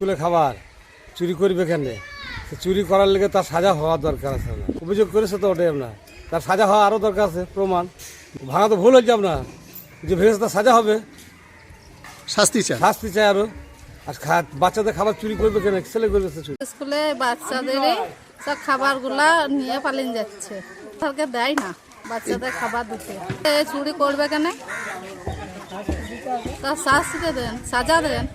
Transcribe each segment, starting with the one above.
স্কুলে খাবার চুরি করবে কেন চুরি করার লেগে তার সাজা হওয়া দরকার আছে না অভিযোগ করেছে তো ওটাই আপনার। তার সাজা হওয়া আরও দরকার আছে প্রমাণ। ভাঙা তো ভুল হয়েছে আপনার। যে ভেঙেছে তার সাজা হবে। শাস্তি চান শাস্তি চাই আরও আর খা- বাচ্চাদের খাবার চুরি করবে কেন? ছেলে করবে চুরি। স্কুলে বাচ্চাদের সব খাবারগুলা নিয়ে পালিয়ে যাচ্ছে। সরকার দেয় না বাচ্চাদের খাবার দিতে। এ চুরি করবে কেন? তার শাস্তিতে দেন সাজা দেন।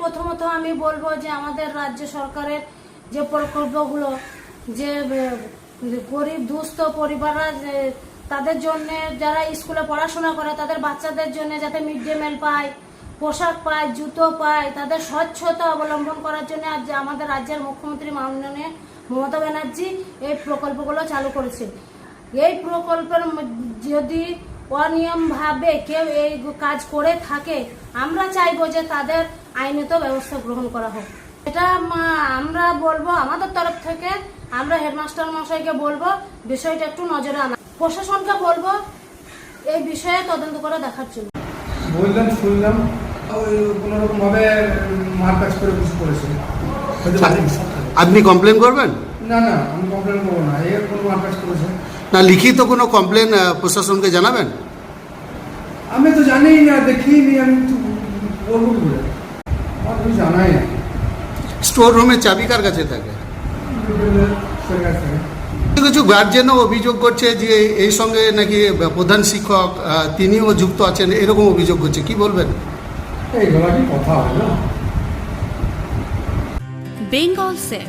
প্রথমত আমি বলব যে আমাদের রাজ্য সরকারের যে প্রকল্পগুলো, যে গরিব, দুস্থ পরিবাররা তাদের জন্য যারা স্কুলে পড়াশোনা করে, তাদের বাচ্চাদের জন্য যাতে মিড ডে মিল পায়, পোশাক পায়, জুতো পায়, তাদের স্বচ্ছতা অবলম্বন করার জন্য আজ আমাদের রাজ্যের মুখ্যমন্ত্রী মাননীয় মমতা ব্যানার্জি এই প্রকল্পগুলো চালু করেছে এই প্রকল্পের যদি অনিয়মভাবে কেউ এই কাজ করে থাকে আমরা চাইব যে তাদের আইনত ব্যবস্থা গ্রহণ করা হোক। এটা মা- আমরা বলব আমাদের তরফ থেকে আমরা হেডমাস্টার মশাইকে বলব বিষয়টা একটু নজরে আনা। প্রশাসনকে বলব এই বিষয়ে তদন্ত করে দেখার জন্য। বললাম শুনলাম ওই কোনো রকম ভাবে করে কিছু করেছে। আপনি কমপ্লেন করবেন? না না আমি কমপ্লেন করব না। এর কোনো মারপ্যাচ করেছে? না লিখিত কোনো কমপ্লেন প্রশাসনকে জানাবেন? আমি তো জানি না দেখিনি আমি বলব আমার জানাই না। স্টোর রুমের চাবি কার কাছে থাকে? কাছ থেকে কিছু কিছু গার্জেনও অভিযোগ করছে যে এই সঙ্গে নাকি প্রধান শিক্ষক তিনিও যুক্ত আছেন এরকম অভিযোগ করছে। কি বলবেন? এইগুলো কি কথা হয় না। বেঙ্গল সেফ।